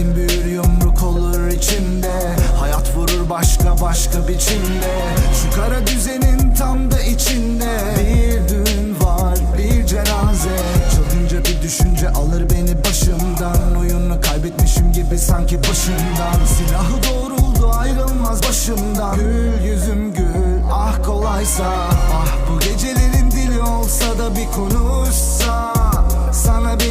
Nefretin büyür yumruk olur içimde. Hayat vurur başka başka biçimde. Şu kara düzenin tam da içinde. Bir düğün var bir cenaze. Çılgınca bir düşünce alır beni başımdan. Oyunu kaybetmişim gibi sanki başından Silahı doğruldu ayrılmaz başımdan. Gül yüzüm gül ah kolaysa. Ah bu gecelerin dili olsa da bir konuşsa. Sana bir